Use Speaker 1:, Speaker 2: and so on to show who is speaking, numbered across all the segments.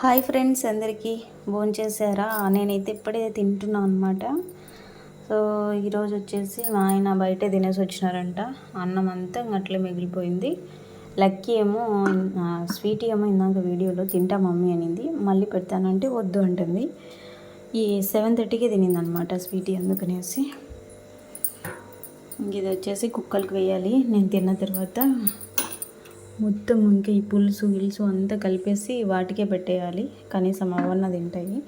Speaker 1: Hi friends అందరికీ భోంచేసారా నేనైతే ఇప్పుడే తింటున్నాను అనమాట సో ఈరోజు వచ్చేసి మా ఆయన బయటే తినేసి వచ్చినారంట. అన్నం అంతా అట్లే మిగిలిపోయింది. లక్కీ ఏమో స్వీట్ ఏమో ఇందాక వీడియోలో తింటా మమ్మీ అనింది. మళ్ళీ పెడతానంటే వద్దు అంటుంది. ఈ సెవెన్ థర్టీకి తినింది అనమాట స్వీట్ అందుకనేసి. ఇంక ఇది వచ్చేసి కుక్కలకు వేయాలి. నేను తిన్న తర్వాత మొత్తం ఇంకా ఈ పులుసు గిలుసు అంతా కలిపేసి వాటికే పెట్టేయాలి. కనీసం అవన్న తింటాయి.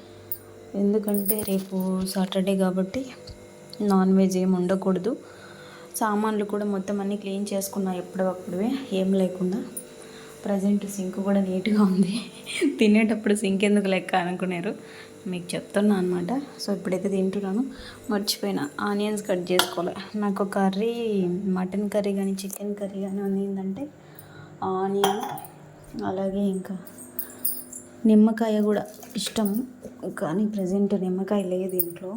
Speaker 1: ఎందుకంటే రేపు సాటర్డే కాబట్టి నాన్ వెజ్ ఏమి ఉండకూడదు సామాన్లు కూడా మొత్తం అన్నీ క్లీన్ చేసుకున్నా ఎప్పుడప్పుడే ఏం లేకుండా. ప్రజెంట్ సింక్ కూడా నీట్గా ఉంది. తినేటప్పుడు సింక్ ఎందుకు లెక్క అనుకున్నారు మీకు చెప్తున్నా అనమాట సో ఇప్పుడైతే తింటున్నాను. మర్చిపోయిన. ఆనియన్స్ కట్ చేసుకోవాలి. నాకు కర్రీ మటన్ కర్రీ కానీ చికెన్ కర్రీ కానీ ఏంటంటే ఆనియన్ అలాగే ఇంకా నిమ్మకాయ కూడా ఇష్టం కానీ ప్రజెంట్ నిమ్మకాయ లేదు ఇంట్లో.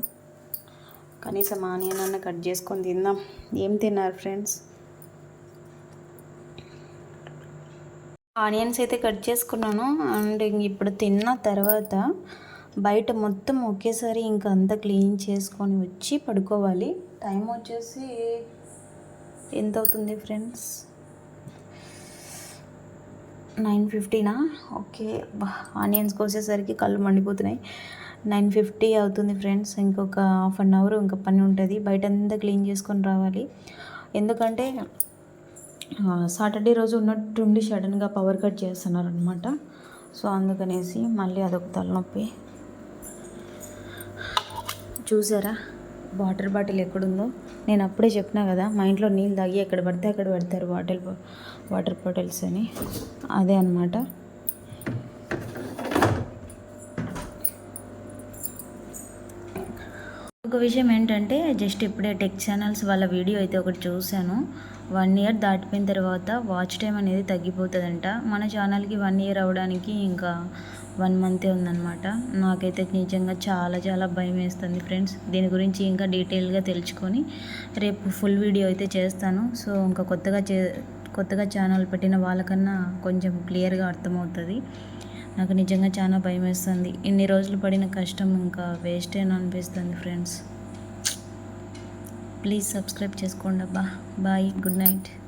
Speaker 1: కనీసం ఆనియన్ అన్న కట్ చేసుకొని తిందాం. ఏం తిన్నారు ఫ్రెండ్స్? ఆనియన్స్ అయితే కట్ చేసుకున్నాను అండ్ ఇప్పుడు తిన్న తర్వాత బయట మొత్తం ఒకేసారి ఇంకా అంతా క్లీన్ చేసుకొని వచ్చి పడుకోవాలి. టైం వచ్చేసి ఎంత అవుతుంది ఫ్రెండ్స్? నైన్ ఫిఫ్టీనా? ఓకే. ఆనియన్స్ కోసేసరికి కళ్ళు మండిపోతున్నాయి. నైన్ ఫిఫ్టీ అవుతుంది ఫ్రెండ్స్. ఇంకొక హాఫ్ అన్ అవర్ ఇంకా పని ఉంటుంది. బయట అంతా క్లీన్ చేసుకొని రావాలి. ఎందుకంటే సాటర్డే రోజు ఉన్నట్టుండి సడన్గా పవర్ కట్ చేస్తున్నారు అనమాట సో అందుకనేసి మళ్ళీ అదొక తలనొప్పి. చూసారా? వాటర్ బాటిల్ ఎక్కడుందో నేను అప్పుడే చెప్పినా కదా మా ఇంట్లో నీళ్ళు తాగి ఎక్కడ పడితే అక్కడ పెడతారు బాటిల్ వాటర్ బాటిల్స్ అని. అదే అనమాట ఒక విషయం ఏంటంటే జస్ట్ ఇప్పుడే టెక్ ఛానల్స్ వాళ్ళ వీడియో అయితే ఒకటి చూశాను. వన్ ఇయర్ దాటిపోయిన తర్వాత వాచ్ టైం అనేది తగ్గిపోతుందంట. మన ఛానల్కి వన్ ఇయర్ అవడానికి ఇంకా వన్ మంతే ఉందన్నమాట. నాకైతే నిజంగా చాలా చాలా భయం వేస్తుంది ఫ్రెండ్స్. దీని గురించి ఇంకా డీటెయిల్గా తెలుసుకొని రేపు ఫుల్ వీడియో అయితే చేస్తాను. సో ఇంకా కొత్తగా చే కొత్తగా ఛానల్ పెట్టిన వాళ్ళకన్నా కొంచెం క్లియర్గా అర్థమవుతుంది. నాకు నిజంగా చాలా భయం వేస్తుంది. ఇన్ని రోజులు పడిన కష్టం ఇంకా వేస్ట్ అని అనిపిస్తుంది ఫ్రెండ్స్. ప్లీజ్ సబ్స్క్రైబ్ చేసుకోండి అబ్బా. బాయ్. Good night.